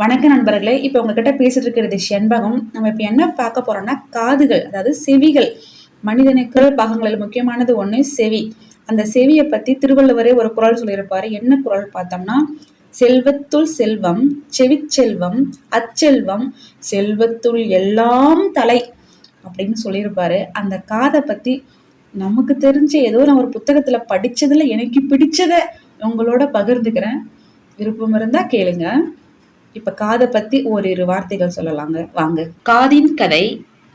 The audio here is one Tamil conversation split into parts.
வணக்க நண்பர்களே இப்போ உங்ககிட்ட பேசிட்டு இருக்கிறது செண்பகம் நம்ம இப்போ என்ன பார்க்க போறோம்னா காதுகள் அதாவது செவிகள். மனிதனுக்கு பாகங்களில் முக்கியமானது ஒன்று செவி. அந்த செவியை பற்றி திருவள்ளுவரே ஒரு குரல் சொல்லியிருப்பாரு. என்ன குரல் பார்த்தோம்னா செல்வத்துள் செல்வம் செவிச்செல்வம் அச்செல்வம் செல்வத்துள் எல்லாம் தலை அப்படின்னு சொல்லியிருப்பாரு. அந்த காதை பற்றி நமக்கு தெரிஞ்ச ஏதோ நான் ஒரு புத்தகத்தில் படித்ததில் எனக்கு பிடிச்சதை உங்களோட பகிர்ந்துக்கிறேன். விருப்பம் இருந்தால் கேளுங்க. இப்ப காதை பத்தி ஓரிரு வார்த்தைகள் சொல்லலாங்க. வாங்க. காதின் கதை.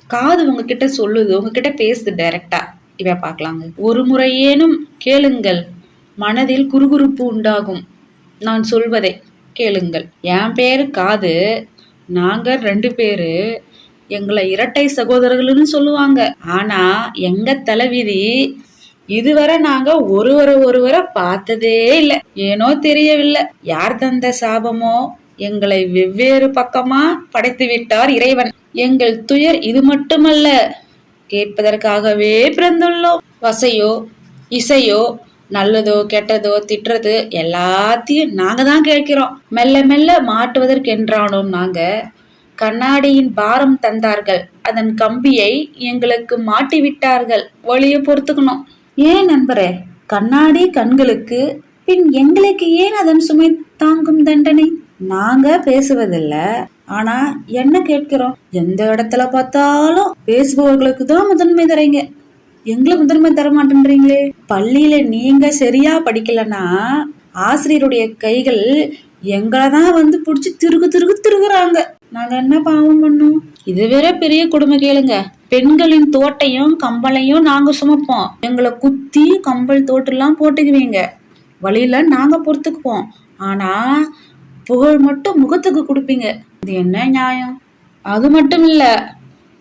காது உங்ககிட்ட சொல்லுது உங்ககிட்ட பேசுது டைரக்டா இவ பார்க்கலாங்க. ஒரு முறையேனும் கேளுங்கள் மனதில் குறுகுறுப்பு உண்டாகும். நான் சொல்வதை கேளுங்கள். என் பேரு காது நாங்க ரெண்டு பேரு எங்களை இரட்டை சகோதரர்கள்னு சொல்லுவாங்க. ஆனா எங்க தலைவிதி இதுவரை நாங்க ஒருவரை ஒருவரை பார்த்ததே இல்லை. ஏனோ தெரியவில்லை. யார் தந்த சாபமோ எங்களை வெவ்வேறு பக்கமா படைத்து விட்டார் இறைவன். எங்கள் துயர் இது மட்டுமல்ல கேட்பதற்காகவே பிறந்துள்ளோம். வசையோ இசையோ நல்லதோ கெட்டதோ திட்டுறது எல்லாத்தையும் நாங்க தான் கேட்கிறோம். மெல்ல மெல்ல மாட்டுவதற்கென்றானோம் நாங்க. கண்ணாடியின் பாரம் தந்தார்கள். அதன் கம்பியை எங்களுக்கு மாட்டி விட்டார்கள். வழிய பொறுத்துக்கணும். ஏன் நண்பரே கண்ணாடி கண்களுக்கு பின் எங்களுக்கு ஏன் அதன் சுமை தாங்கும் தண்டனை? நாங்க பேசுவதில்ல ஆனா என்ன கேட்கிறோம்? எந்த இடத்துல பார்த்தாலும் பேசுபவர்களுக்கு தான் முதன்மை தரீங்க. எங்களுக்கு முதன்மை தர மாட்டேன்றீங்களே பள்ளியில நீங்க சரியா படிக்கலன்னா ஆசிரியருடைய கைகள் எங்களை தான் வந்து பிடிச்சி திருகு திருகு திருகுறாங்க. நாங்க என்ன பாவம் பண்ணோம்? இது வேற பெரிய கொடுமை கேளுங்க. பெண்களின் தோட்டையும் கம்பளையும் நாங்க சுமப்போம். எங்களை குத்தி கம்பல் தோட்டெல்லாம் போட்டுக்குவீங்க. வழியில நாங்க பொறுத்துக்குவோம். ஆனா புகழ் மட்டும் முகத்துக்கு கொடுப்பீங்க. இது என்ன நியாயம்? அது மட்டும் இல்ல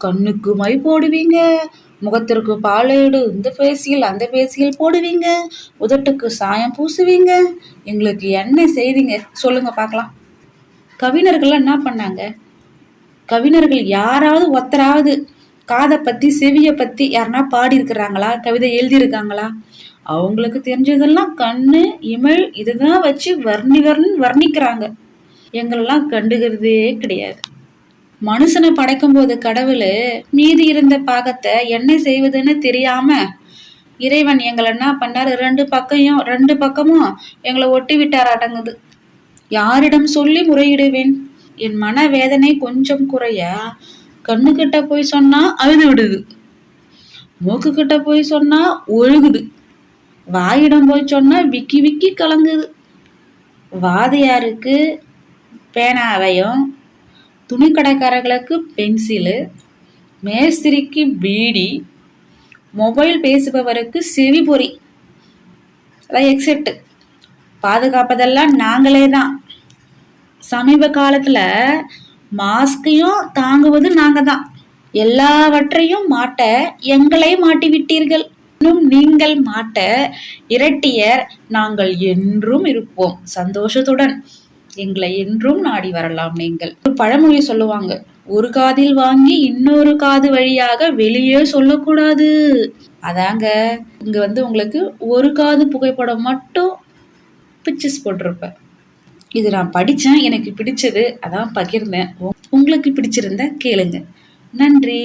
கண்ணுக்கு மை போடுவீங்க முகத்திற்கு பாலேடு இந்த பேசியல் அந்த பேசியல் போடுவீங்க உதட்டுக்கு சாயம் பூசுவீங்க. எங்களுக்கு என்ன செய்வீங்க? சொல்லுங்க பார்க்கலாம். கவிஞர்கள்லாம் என்ன பண்ணாங்க? கவிஞர்கள் யாராவது ஒத்தராவது காதை பத்தி செவியை பத்தி யாருன்னா பாடியிருக்கிறாங்களா? கவிதை எழுதியிருக்காங்களா? அவங்களுக்கு தெரிஞ்சதெல்லாம் கண்ணு இமிழ் இதுதான் வச்சு வர்ணி வர்ணி வர்ணிக்கிறாங்க. எங்களெல்லாம் கண்டுகிறதே கிடையாது. மனுஷனை படைக்கும் போது கடவுள் மீதி இருந்த பாகத்தை என்ன செய்வதுன்னு தெரியாம இறைவன் எங்களை என்ன பண்ணாரு? ரெண்டு பக்கையும் ரெண்டு பக்கமும் எங்களை ஒட்டி விட்டார் அடங்குது. யாரிடம் சொல்லி முறையிடுவேன்? என் மன வேதனை கொஞ்சம் குறைய கண்ணுக்கிட்ட போய் சொன்னா அழுது விடுது. மூக்கு கிட்ட போய் சொன்னா ஒழுகுது. வாயிடம் போய் சொன்னா விக்கி விக்கி கலங்குது. வாதியாருக்கு பேனாவையும் துணிக்கடைக்காரர்களுக்கு பென்சிலு மேஸ்திரிக்கு பீடி மொபைல் பேசுபவருக்கு செவிபொறி. அதான் எக்ஸெட்டு பாதுகாப்பதெல்லாம் நாங்களே தான். சமீப காலத்தில் மாஸ்கையும் தாங்குவது நாங்கள் தான். எல்லாவற்றையும் மாட்ட எங்களை மாட்டி விட்டீர்கள் இன்னும் நீங்கள் மாட்ட இரட்டியர் நாங்கள் என்றும் இருப்போம். சந்தோஷத்துடன். எங்களை என்றும் நாடி வரலாம் நீங்கள். ஒரு பழமொழி சொல்லுவாங்க ஒரு காதில் வாங்கி இன்னொரு காது வழியாக வெளியே சொல்லக்கூடாது. அதாங்க இங்க வந்து உங்களுக்கு ஒரு காது புகைப்படம் மட்டும் பிக்சர்ஸ் போட்டிருப்பேன். இது நான் படித்தேன் எனக்கு பிடிச்சது அதான் பகிர்ந்தேன். உங்களுக்கு பிடிச்சிருந்தா கேளுங்க. நன்றி.